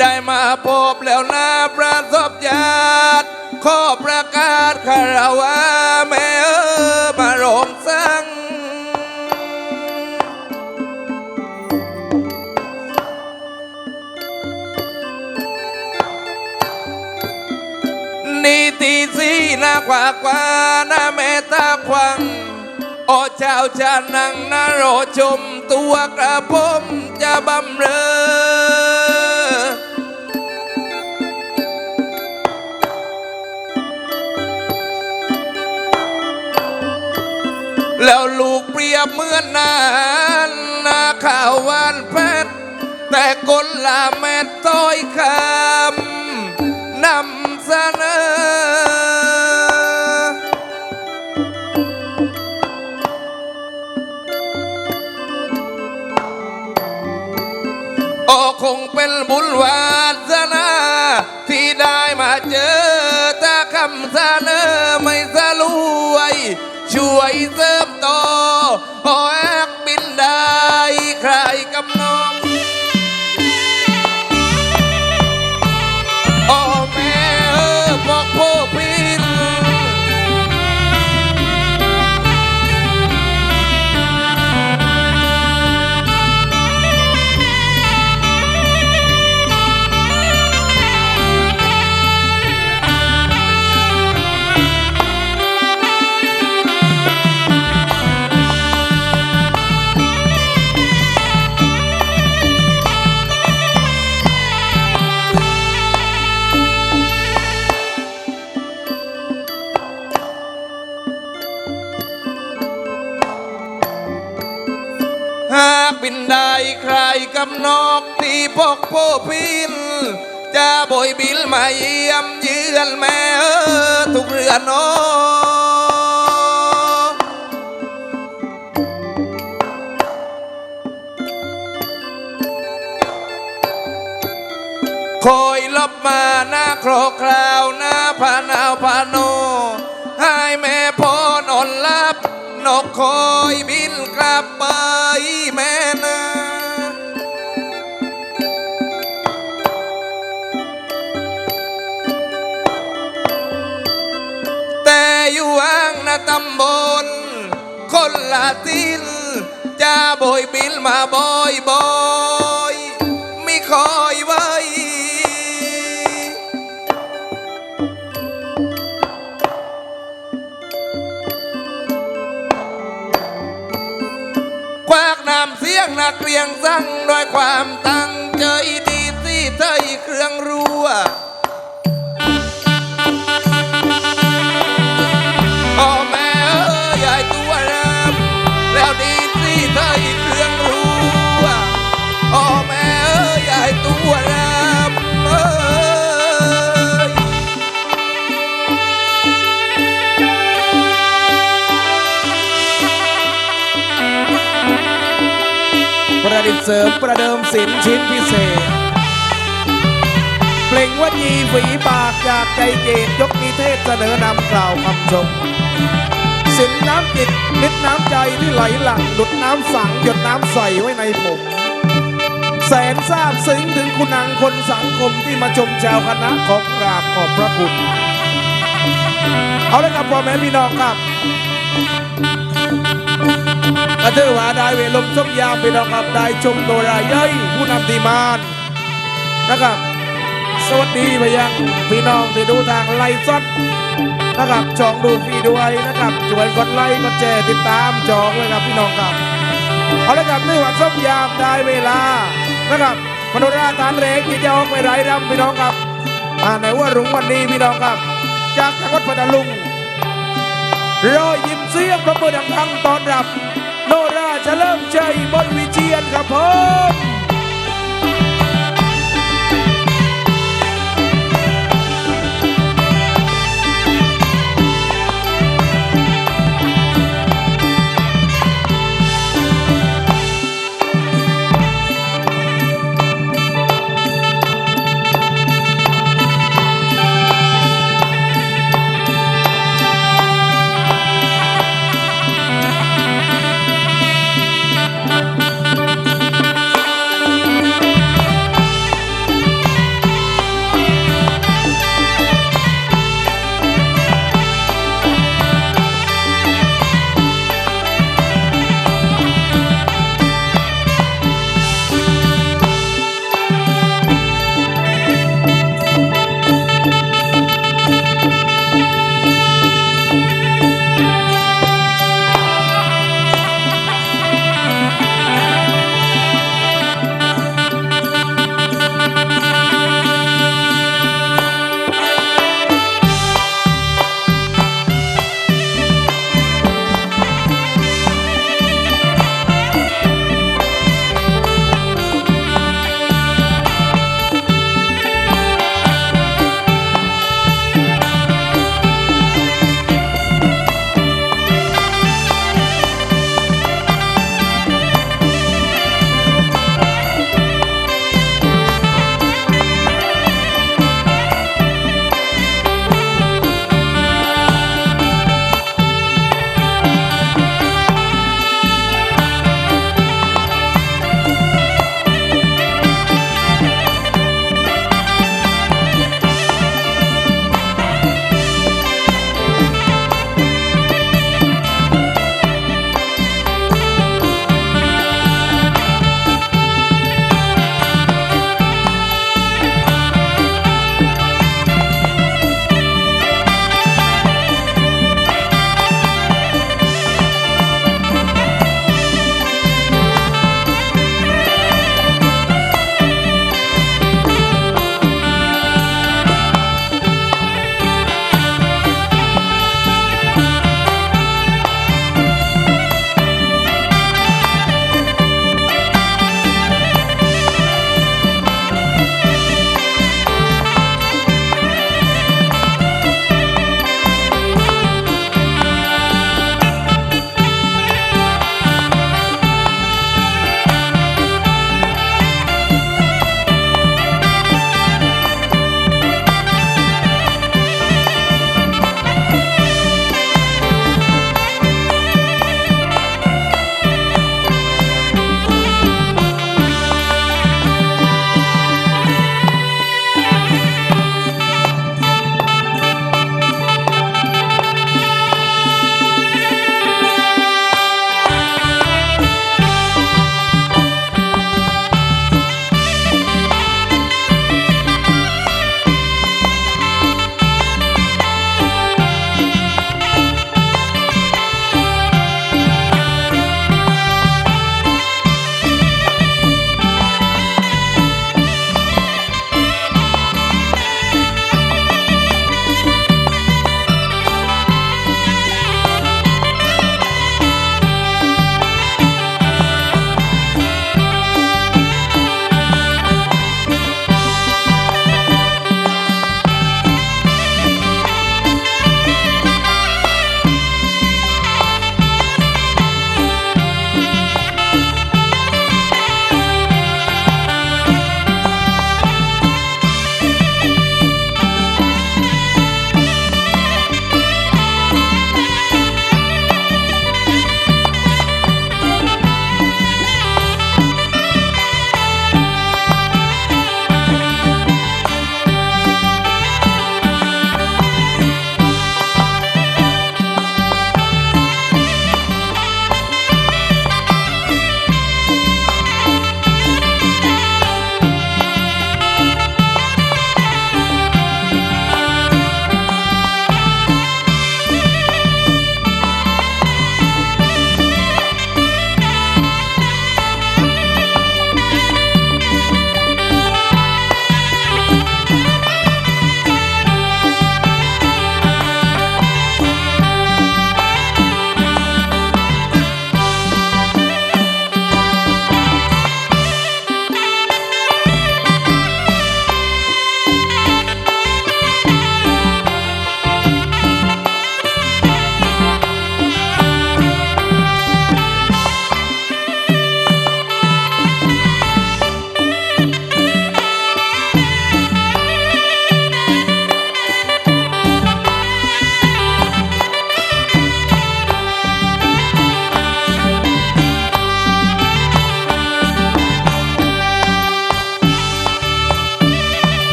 ได้มาพบแล้วนะประสบญาติขอประกาศคารวะแม่เออมาโรงสังนี่ตีสีหน้ากว่ากว่าหน้าแม่ตาควังโอเจ้าจะนั่งนาโรอชมตัวกระผมจะบำเรอ แล้วลูกเปรียบเหมือนนานนาข่าววานเพชรแต่คนละแม่ต้อยคำนำเสนอโอ้คงเป็นบุญวาสนาที่ได้มาเจอถ้าคำเสนอไม่สลวย ช่วยเสริมำนอกที่พกโพพินจะบอยบิลมาเยี่ยมเยือนแม่ทุกเรือนโอคอยลบมาหน้าโครกคราวหน้าพานาวพาโน ให้แม่พ่อนอนหลับ นกคอยบินกลับ คนละทินจะโบยบินมาบ่อยบ่อยๆไม่คอยไว้ ควักน้ำเสียงนักเรียงสั่งด้วยความตั้ เสริมประเดิมสินชิ้นพิเศษ เปล่งวจีฝีปากจากใจเจตยกนิเทศเสนอนำกล่าวคำชม สินน้ำจิตมิตรน้ำใจที่ไหลหลั่งดุดน้ำสังหยดน้ำใสไว้ในผม แสนทราบซึ้งถึงคุณังคนสังคมที่มาชมชาวคณะขอกราบขอบพระคุณ เอาละครับพ่อแม่พี่น้องครับ กระเทือว่าได้เวลมชมยามพี่น้องครับได้ชมโดรายย่อยผู้นำทีมานนะครับ สวัสดีไปยังพี่น้องที่ดูทางไลฟ์สดนะครับจองดูฟรีด้วยนะครับช่วยกดไลค์กดแชร์ติดตามจองเลยครับพี่น้องครับเอาละครับนี่วันชมยามได้เวลานะครับมโนราฐานเหล็กที่จะออกไปไร้รำพี่น้องครับอ่าในว่ารุ้งวันนี้พี่น้องครับ จากจังหวัดพัทลุงรอยยิ้มเสียงประมือดังครั้งตอนรับ โนราจะเริ่มใจบนวิเชียนครับผม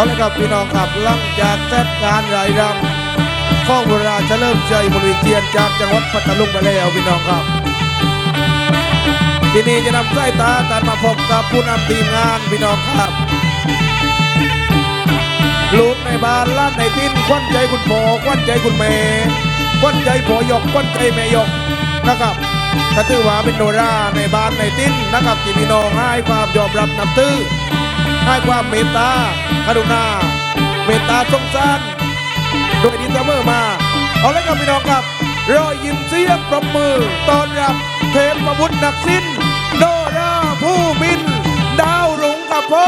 เอาลยครับพี่น้องครับหลังจากเสร็จการรายรำข้องโบราณเฉลิมใจบริเทียนจากจังหวัดพัทลุงไปแล้วพี่น้องครับ ที่นี่จะนำสายตาการมาพบกับผู้นำทีมงานพี่น้องครับลูกในบ้านล้านในทินควันใจคุณพ่อควันใจคุณแม่ควันใจพ่อยกควันใจแม่ยกนะครับก็ถือว่าเป็นโนราในบ้านในทินนะครับที่พี่น้องให้ความยอมรับนับถือให้ความเมตตา กรุณาเมตตาสงสารโดยดีเสมอมา เอาละครับพี่น้องครับรอยยิ้มเสียงปรบมือต้อนรับเทพประบุตรนักสิ้นโนราผู้บิน ดาวหลงกับพ่อ